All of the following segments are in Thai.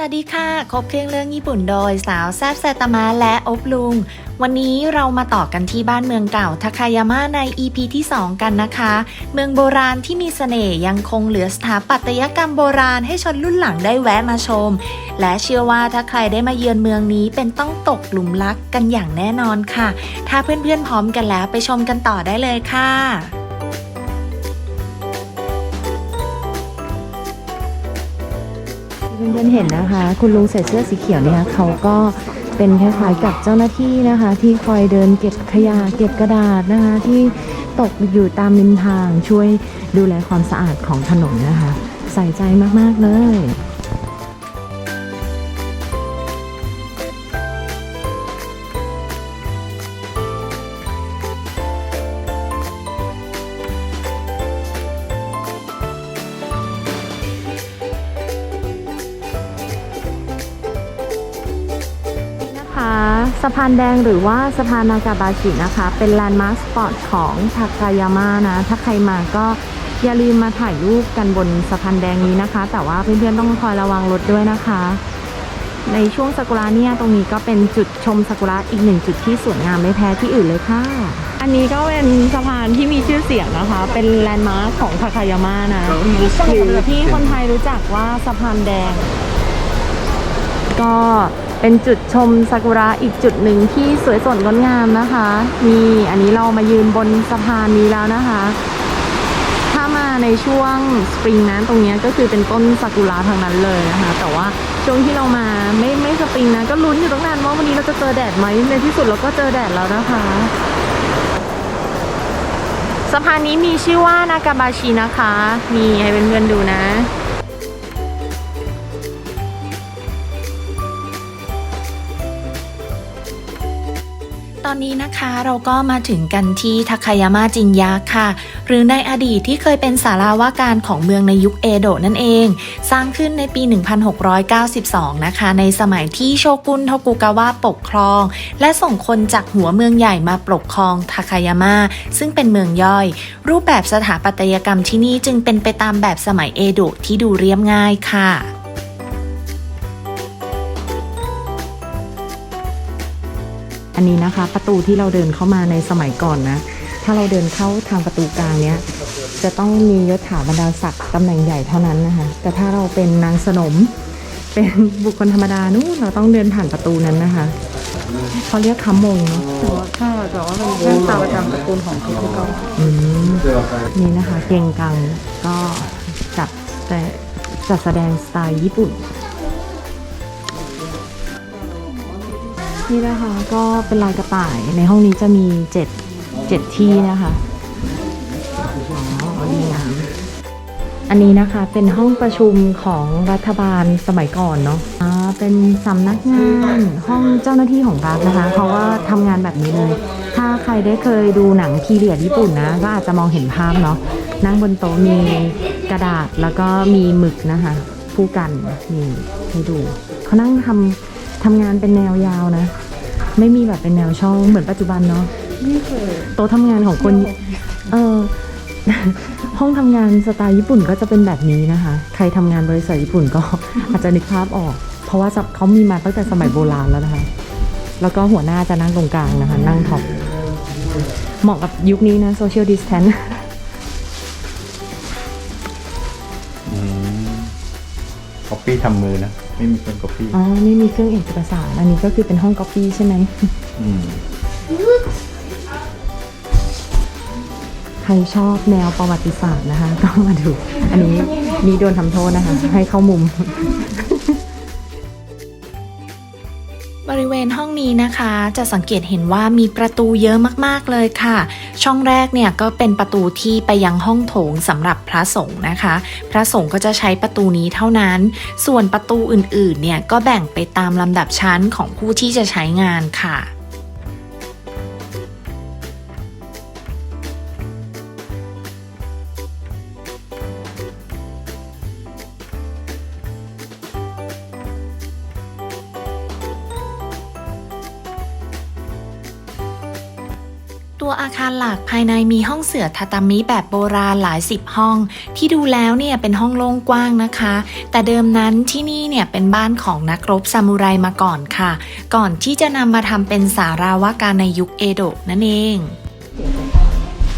สวัสดีค่ะ ครบเครื่องเรื่องญี่ปุ่นโดยสาวแซบแซตามะและอบลุง วันนี้เรามาต่อกันที่บ้านเมืองเก่าทาคายาม่าใน EP ที่ 2 กันนะคะ เมืองโบราณที่มีเสน่ห์ยังคงเหลือสถาปัตยกรรมโบราณให้ชนรุ่นหลังได้แวะมาชม และเชื่อว่าถ้าใครได้มาเยือนเมืองนี้เป็นต้องตกหลุมรักกันอย่างแน่นอนค่ะ ถ้าเพื่อนๆพร้อมกันแล้วไปชมกันต่อได้เลยค่ะ เพื่อนๆเห็นนะคะ คุณลุงใส่เสื้อสีเขียวเนี่ยเขาก็เป็นคล้ายๆกับเจ้าหน้าที่นะคะ ที่คอยเดินเก็บขยะเก็บกระดาษนะคะ ที่ตกอยู่ตามริมทางช่วยดูแลความสะอาดของถนนนะคะ ใส่ใจมากๆเลย สะพานแดงหรือว่าสะพานนากาบาชินะคะ เป็นแลนด์มาร์คสปอตของทาคายาม่านะ ถ้าใครมาก็อย่าลืมมาถ่ายรูปกันบนสะพานแดงนี้นะคะ แต่ว่าเพื่อนๆต้องคอยระวังรถด้วยนะคะ ในช่วงซากุระเนี่ยตรงนี้ก็เป็นจุดชมซากุระอีกหนึ่งจุดที่สวยงามไม่แพ้ที่อื่นเลยค่ะ อันนี้ก็เป็นสะพานที่มีชื่อเสียงนะคะ เป็นแลนด์มาร์คของทาคายาม่านะหรือที่คนไทยรู้จักว่าสะพานแดง ก็ เป็นจุดชมซากุระอีกจุดหนึ่งที่สวยสดงดงามนะคะนี่อันนี้เรามายืนบนสะพานนี้แล้วนะคะ ถ้ามาในช่วงสปริงนะตรงนี้ก็คือเป็นต้นซากุระทางนั้นเลยนะคะ แต่ว่าช่วงที่เรามาไม่ไม่สปริงนะก็ลุ้นอยู่ตั้งนานว่าวันนี้เราจะเจอแดดไหมในที่สุดเราก็เจอแดดแล้วนะคะสะพานนี้มีชื่อว่านากาบาชินะคะนี่ให้เพื่อนๆดูนะ ตอนนี้นะคะเราก็มาถึงกันที่ทาคายาม่าจินยะค่ะ หรือในอดีตที่เคยเป็นศาลาว่าการของเมืองในยุคเอโดะนั่นเอง สร้างขึ้นในปี 1692 นะคะ ในสมัยที่โชกุนโทกุกาวะปกครอง และส่งคนจากหัวเมืองใหญ่มาปกครองทาคายาม่าซึ่งเป็นเมืองย่อย รูปแบบสถาปัตยกรรมที่นี่จึงเป็นไปตามแบบสมัยเอโดะที่ดูเรียบง่ายค่ะ อันนี้นะคะ ประตูที่เราเดินเข้ามาในสมัยก่อนนะ ถ้าเราเดินเข้าทางประตูกลางเนี้ย จะต้องมียศถาบรรดาศักดิ์ตำแหน่งใหญ่เท่านั้นนะคะ แต่ถ้าเราเป็นนางสนม เป็นบุคคลธรรมดานู่นเราต้องเดินผ่านประตูนั้นนะคะเขาเรียกคำมงเนาะแต่ว่าถ้าแต่ว่าเป็นเรื่องตามประจำตระกูลของทุกๆก็อืมนี่นะคะ เก่งกังก็จัดแต่จัดแสดงสไตล์ญี่ปุ่น นี่นะคะก็เป็นลายกระต่ายในห้องนี้จะมีเจ็ดเจ็ดที่นะคะอ๋อดีงามอันนี้นะคะเป็นห้องประชุมของรัฐบาลสมัยก่อนเนาะอ่าเป็นสำนักงานห้องเจ้าหน้าที่ของรัฐนะคะเขาก็ทำงานแบบนี้เลย ถ้าใครได้เคยดูหนังพีเรียดญี่ปุ่นนะ ก็อาจจะมองเห็นภาพเนาะนั่งบนโต๊ะมีกระดาษแล้วก็มีหมึกนะคะคู่กันนี่ให้ดูเขานั่งทำ ทำงานเป็นแนวยาวนะ ไม่มีแบบเป็นแนวช่องเหมือนปัจจุบันเนาะนี่คือโต๊ะทำงานของคน เออห้องทำงานสไตล์ญี่ปุ่นก็จะเป็นแบบนี้นะคะ ใครทำงานบริษัทญี่ปุ่นก็อาจจะนึกภาพออก เพราะว่าเขามีมาตั้งแต่สมัยโบราณแล้วนะคะ แล้วก็หัวหน้าจะนั่งตรงกลางนะคะ นั่งท็อปเหมาะกับยุคนี้นะโซเชียลดิสแทนก๊อปปี้ทำมือนะ ไม่มีคนก๊อปปี้อ๋อนี่มีเครื่องเอกสารอันนี้ก็คือเป็นห้องก๊อปปี้ใช่ไหมอืมใครชอบแนวประวัติศาสตร์นะคะ ก็มาดู อันนี้มีโดนทำโทษนะคะ ให้เข้ามุม บริเวณห้องนี้นะคะจะสังเกตเห็นว่ามีประตูเยอะมากๆเลยค่ะ ช่องแรกเนี่ยก็เป็นประตูที่ไปยังห้องโถงสำหรับพระสงฆ์นะคะ พระสงฆ์ก็จะใช้ประตูนี้เท่านั้น ส่วนประตูอื่นๆเนี่ยก็แบ่งไปตามลำดับชั้นของผู้ที่จะใช้งานค่ะ ตัวตัวอาคารหลักภายในมีห้องเสือทาตามิแบบโบราณหลายสิบห้อง ที่ดูแล้วเนี่ยเป็นห้องโล่งกว้างนะคะ แต่เดิมนั้นที่นี่เนี่ยเป็นบ้านของนักรบซามูไรมาก่อนค่ะ ก่อนที่จะนำมาทำเป็นสาราวาการในยุคเอโดะนั่นเอง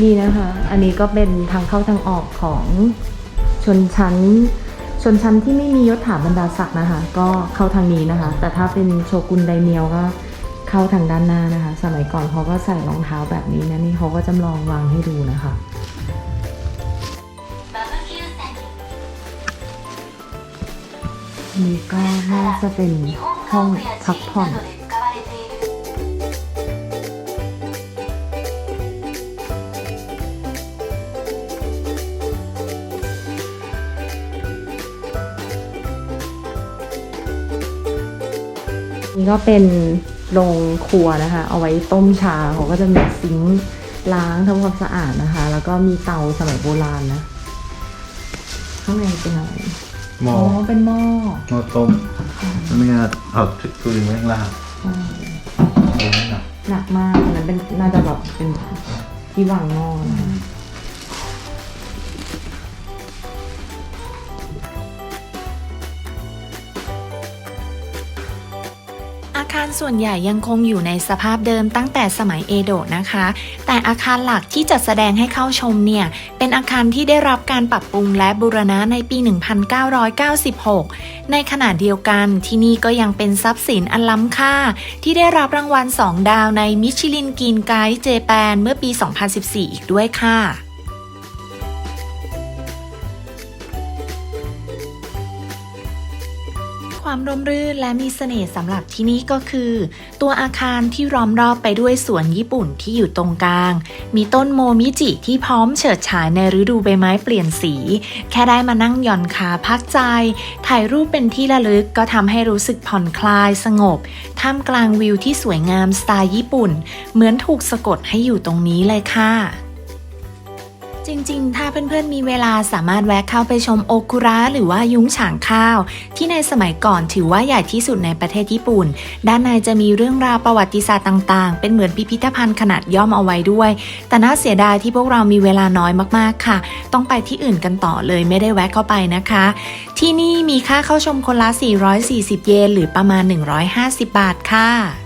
นี่นะคะ อันนี้ก็เป็นทางเข้าทางออกของชนชั้น ชนชั้นที่ไม่มียศถาบรรดาศักดิ์นะคะ ก็เข้าทางนี้นะคะ แต่ถ้าเป็นโชกุนไดเมียวก็ เข้าทางด้านหน้านะคะ สมัยก่อนเขาก็ใส่รองเท้าแบบนี้นะนี่เขาก็จำลองวางให้ดูนะคะนี่ก็น่าจะเป็นห้องพักผ่อนนี่ก็เป็น โรงครัวนะคะ เอาไว้ต้มชาเขาก็จะมีซิงค์ล้างทำความสะอาดนะคะ แล้วก็มีเตาสมัยโบราณนะ ข้างในเป็นอะไรหม้ออ๋อเป็นหม้อหม้อต้มแล้วไม่งั้นเอาฟืนไว้ข้างล่างอ๋อเอาไว้หนักหนักมากอันนั้นเป็นน่าจะแบบเป็นที่วางหม้อนะ อาคารส่วนใหญ่ยังคงอยู่ในสภาพเดิมตั้งแต่สมัยเอโดะนะคะ แต่อาคารหลักที่จัดแสดงให้เข้าชมเนี่ย เป็นอาคารที่ได้รับการปรับปรุงและบูรณะในปี 1996 ในขณะเดียวกันที่นี่ก็ยังเป็นทรัพย์สินอันล้ำค่า ที่ได้รับรางวัล 2 ดาวในมิชลินกินไกด์เจแปนเมื่อปี 2014 อีกด้วยค่ะ ความร่มรื่นและมีเสน่ห์สำหรับที่นี่ก็คือ ตัวอาคารที่ล้อมรอบไปด้วยสวนญี่ปุ่นที่อยู่ตรงกลาง มีต้นโมมิจิที่พร้อมเฉิดฉายในฤดูใบไม้เปลี่ยนสี แค่ได้มานั่งหย่อนขาพักใจ ถ่ายรูปเป็นที่ระลึกก็ทำให้รู้สึกผ่อนคลายสงบ ท่ามกลางวิวที่สวยงามสไตล์ญี่ปุ่น เหมือนถูกสะกดให้อยู่ตรงนี้เลยค่ะ จริงๆ ถ้าเพื่อนๆ มีเวลาสามารถแวะเข้าไปชมโอคุระหรือว่ายุ้งฉางข้าว ที่ในสมัยก่อนถือว่าใหญ่ที่สุดในประเทศญี่ปุ่น ด้านในจะมีเรื่องราวประวัติศาสตร์ต่างๆ เป็นเหมือนพิพิธภัณฑ์ขนาดย่อมเอาไว้ด้วย แต่น่าเสียดายที่พวกเรามีเวลาน้อยมากๆค่ะ ต้องไปที่อื่นกันต่อเลยไม่ได้แวะเข้าไปนะคะ ที่นี่มีค่าเข้าชมคนละ 440 เยนหรือประมาณ 150 บาทค่ะ